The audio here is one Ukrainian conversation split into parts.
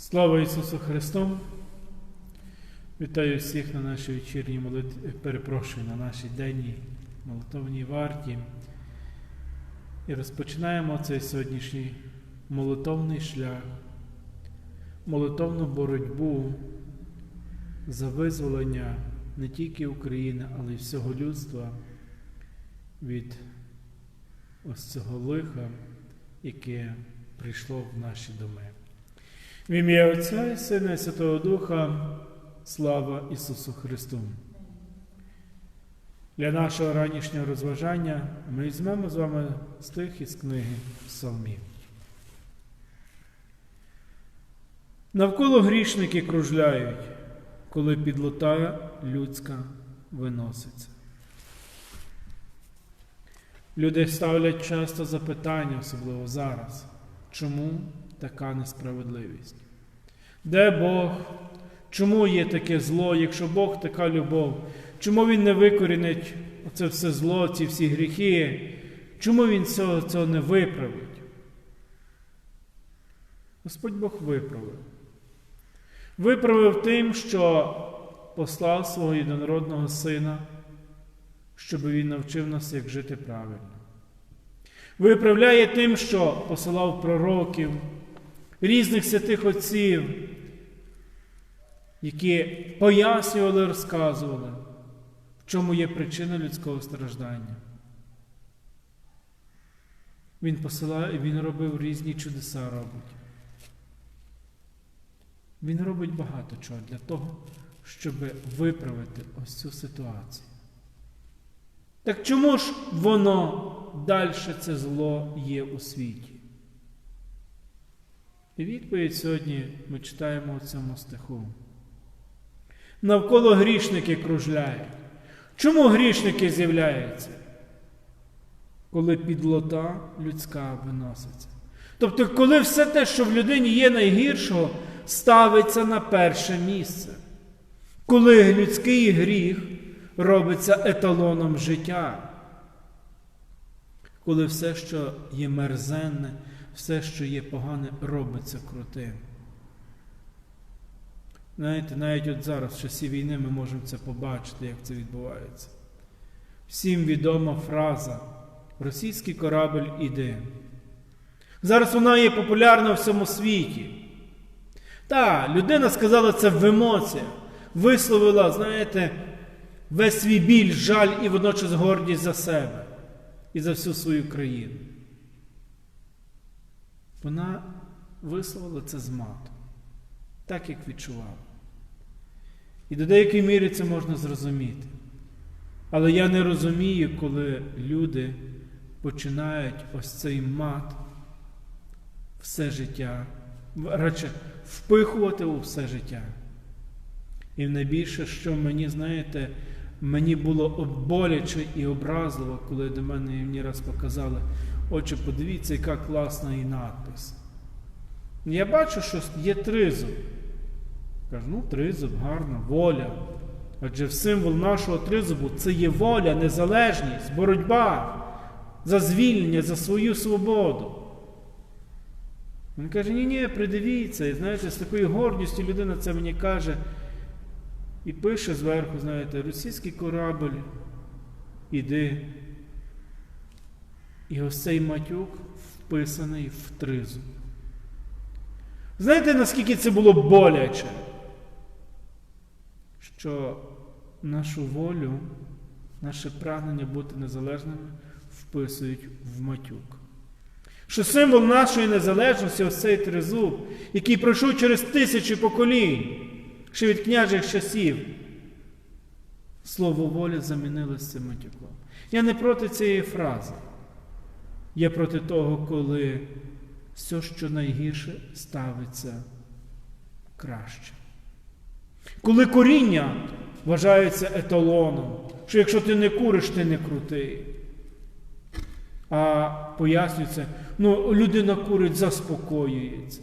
Слава Ісусу Христу! Вітаю всіх на нашій вечірній молитві, перепрошую, на нашій денній молитовній варті. І розпочинаємо цей сьогоднішній молитовний шлях, молитовну боротьбу за визволення не тільки України, але й всього людства від ось цього лиха, яке прийшло в наші доми. В ім'я Отця і Сина і Святого Духа, слава Ісусу Христу. Для нашого ранішнього розважання ми візьмемо з вами стих із книги Псалмів. Навколо грішники кружляють, коли підлота людська виноситься. Люди ставлять часто запитання, особливо зараз, чому така несправедливість? Де Бог? Чому є таке зло, якщо Бог така любов? Чому Він не викорінить оце все зло, ці всі гріхи? Чому Він цього, цього не виправить? Господь Бог виправив. Виправив тим, що послав свого єдинородного Сина, щоб він навчив нас, як жити правильно. Виправляє тим, що посилав пророків, різних святих отців, які пояснювали, розказували, в чому є причина людського страждання. Він посилає, він робив різні чудеса робить. Він робить багато чого для того, щоб виправити ось цю ситуацію. Так чому ж воно далі це зло є у світі? І відповідь сьогодні ми читаємо у цьому стиху. Навколо грішники кружляють. Чому грішники з'являються? Коли підлота людська виноситься. Тобто, коли все те, що в людині є найгіршого, ставиться на перше місце. Коли людський гріх робиться еталоном життя. Коли все, що є мерзенне, все, що є погане, робиться крутим. Знаєте, навіть от зараз, в часі війни, ми можемо це побачити, як це відбувається. Всім відома фраза Російський корабль іде. Зараз вона є популярна в всьому світі. Та, людина сказала це в емоціях, висловила, знаєте, весь свій біль, жаль і водночас гордість за себе і за всю свою країну. Вона висловила це з матом, так як відчувала. І до деякої міри це можна зрозуміти. Але я не розумію, коли люди починають ось цей мат все життя, радше впихувати у все життя. І найбільше, що мені, знаєте, мені було боляче і образливо, коли до мене мені раз показали, отче, подивіться, яка класна і надпис. Я бачу, що є тризуб. Кажу, ну, тризуб, гарно, воля. Адже символ нашого тризубу це є воля, незалежність, боротьба за звільнення, за свою свободу. Він каже, ні, ні, придивіться. І знаєте, з такою гордістю людина це мені каже і пише зверху, знаєте, російський корабль, іди. І ось цей матюк вписаний в тризуб. Знаєте, наскільки це було боляче? Що нашу волю, наше прагнення бути незалежними вписують в матюк. Що символ нашої незалежності ось цей тризуб, який пройшов через тисячі поколінь, ще від княжих часів, слово воля замінилося матюком. Я не проти цієї фрази. Я проти того, коли все, що найгірше, ставиться краще. Коли коріння вважається еталоном, що якщо ти не куриш, ти не крутий. А пояснюється, ну, людина курить, заспокоюється.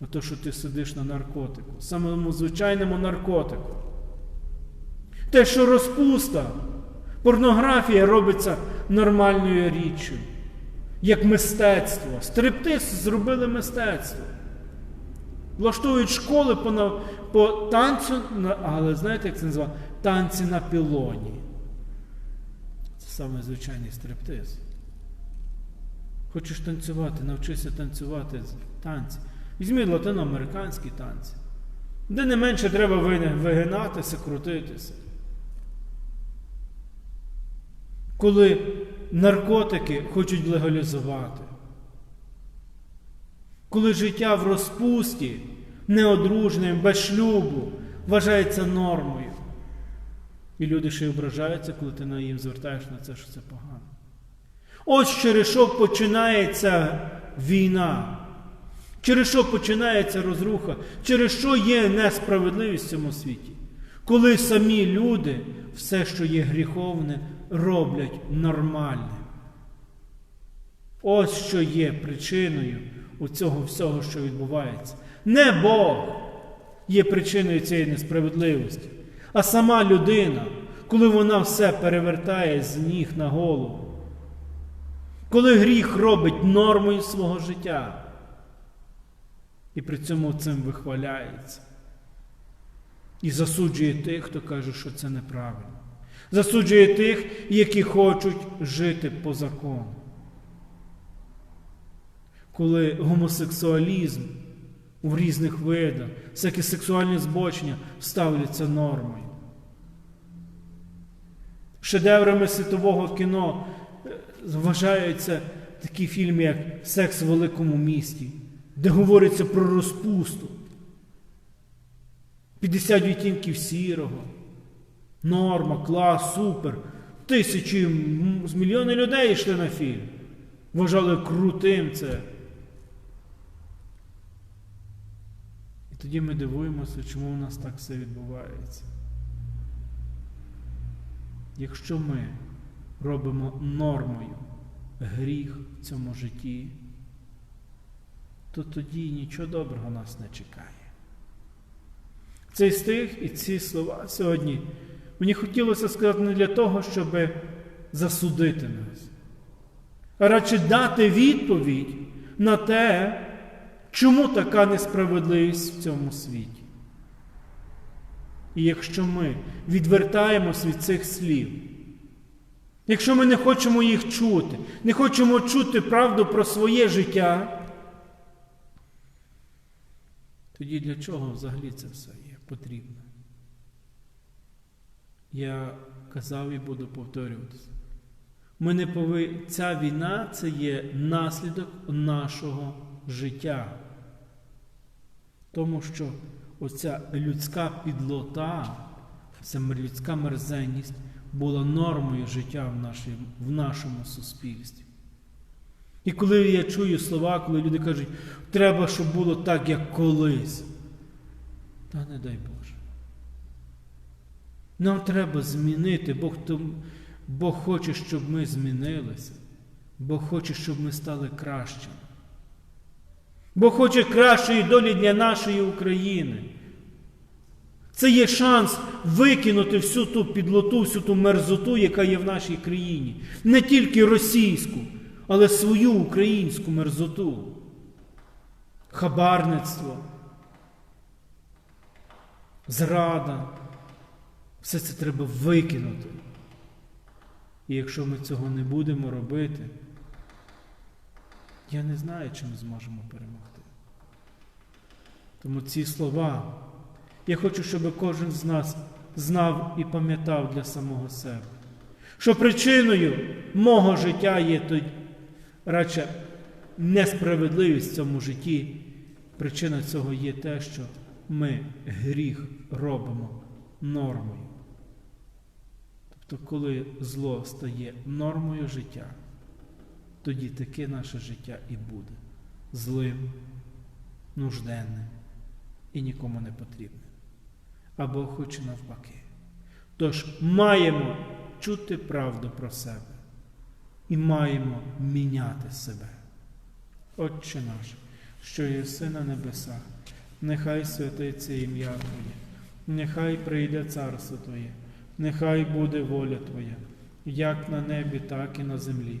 А то, що ти сидиш на наркотику, самому звичайному наркотику. Те, що розпуста, порнографія робиться нормальною річчю, як мистецтво. Стриптиз зробили мистецтво. Влаштовують школи по, по танцю, але знаєте, як це називає? Танці на пілоні. Це саме звичайний стриптиз. Хочеш танцювати, навчися танцювати танці. Візьми латиноамериканські танці, де не менше треба вигинатися, крутитися. Коли наркотики хочуть легалізувати. Коли життя в розпусті, неодружним, без шлюбу, вважається нормою. І люди ще й ображаються, коли ти на їм звертаєш на це, що це погано. Ось через що починається війна, через що починається розруха, через що є несправедливість в цьому світі. Коли самі люди все, що є гріховне, роблять нормальним. Ось що є причиною у цього всього, що відбувається. Не Бог є причиною цієї несправедливості, а сама людина, коли вона все перевертає з ніг на голову. Коли гріх робить нормою свого життя і при цьому цим вихваляється. І засуджує тих, хто каже, що це неправильно. Засуджує тих, які хочуть жити по закону. Коли гомосексуалізм у різних видах, всякі сексуальні збочення ставляться нормою. Шедеврами світового кіно е, вважаються такі фільми, як Секс в великому місті, де говориться про розпусту. 50 відтінків сірого. Норма, клас, супер. Тисячі з мільйони людей йшли на фільм. Вважали крутим це. І тоді ми дивуємося, чому у нас так все відбувається. Якщо ми робимо нормою гріх в цьому житті, то тоді нічого доброго нас не чекає. Цей стих і ці слова сьогодні мені хотілося сказати не для того, щоб засудити нас, а радше дати відповідь на те, чому така несправедливість в цьому світі. І якщо ми відвертаємось від цих слів, якщо ми не хочемо їх чути, не хочемо чути правду про своє життя, тоді для чого взагалі це все є потрібно? Я казав і буду повторюватися. Ми не пови... Ця війна це є наслідок нашого життя. Тому що оця людська підлота, ця людська мерзенність була нормою життя в, нашій, в нашому суспільстві. І коли я чую слова, коли люди кажуть, треба, щоб було так, як колись, та не дай Боже. Нам треба змінити, Бог, Бог хоче, щоб ми змінилися. Бог хоче, щоб ми стали кращими. Бог хоче кращої долі для нашої України. Це є шанс викинути всю ту підлоту, всю ту мерзоту, яка є в нашій країні. Не тільки російську, але свою українську мерзоту. Хабарництво, зрада. Все це треба викинути. І якщо ми цього не будемо робити, я не знаю, чи ми зможемо перемогти. Тому ці слова я хочу, щоб кожен з нас знав і пам'ятав для самого себе, що причиною мого життя є тоді, радше несправедливість в цьому житті. Причина цього є те, що ми гріх робимо нормою. Тобто, коли зло стає нормою життя, тоді таке наше життя і буде злим, нужденним і нікому не потрібним. А Бог хоче навпаки. Тож маємо чути правду про себе і маємо міняти себе. Отче наш, що єси на небесах, нехай святиться ім'я Твоє, нехай прийде царство Твоє, нехай буде воля Твоя, як на небі, так і на землі.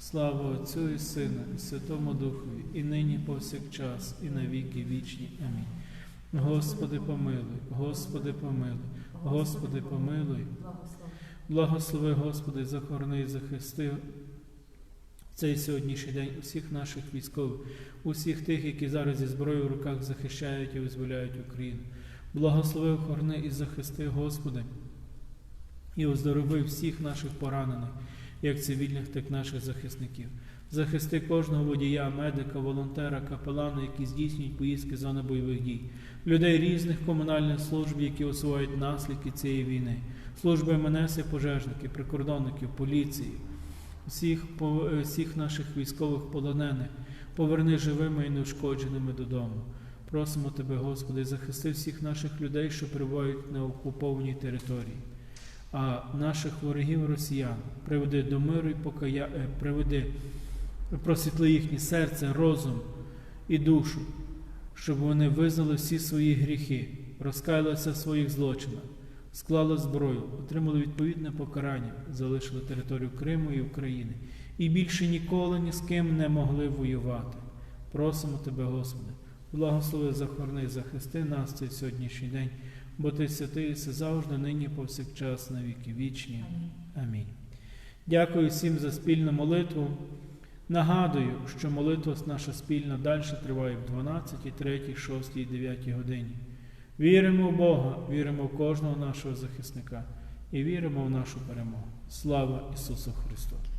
Слава Отцю і Сину, і Святому Духові, і нині повсякчас, і на віки вічні. Амінь. Господи, помилуй, Господи, помилуй, Господи, помилуй. Благослови, Господи, захорони і захисти цей сьогоднішній день усіх наших військових, усіх тих, які зараз зі зброєю в руках захищають і визволяють Україну. Благослови, охорони і захисти, Господи, і оздорови всіх наших поранених, як цивільних, так і наших захисників. Захисти кожного водія, медика, волонтера, капелана, які здійснюють поїздки з зони бойових дій, людей різних комунальних служб, які усувають наслідки цієї війни, служби МНС і пожежників, прикордонників, поліції, всіх, е, всіх наших військових полонених, поверни живими і неушкодженими додому. Просимо Тебе, Господи, захисти всіх наших людей, що перебувають на окупованій території, а наших ворогів росіян. Приведи до миру і покая... е, приведи, просвітли їхнє серце, розум і душу, щоб вони визнали всі свої гріхи, розкаялися в своїх злочинах, склали зброю, отримали відповідне покарання, залишили територію Криму і України. І більше ніколи ні з ким не могли воювати. Просимо Тебе, Господи, благослови, захорони, захисти нас цей сьогоднішній день, бо Ти святий, все завжди, нині, повсякчас, на віки вічні. Амінь. Дякую всім за спільну молитву. Нагадую, що молитва наша спільна далі триває в 12, 3, 6 і 9 годині. Віримо в Бога, віримо в кожного нашого захисника і віримо в нашу перемогу. Слава Ісусу Христу!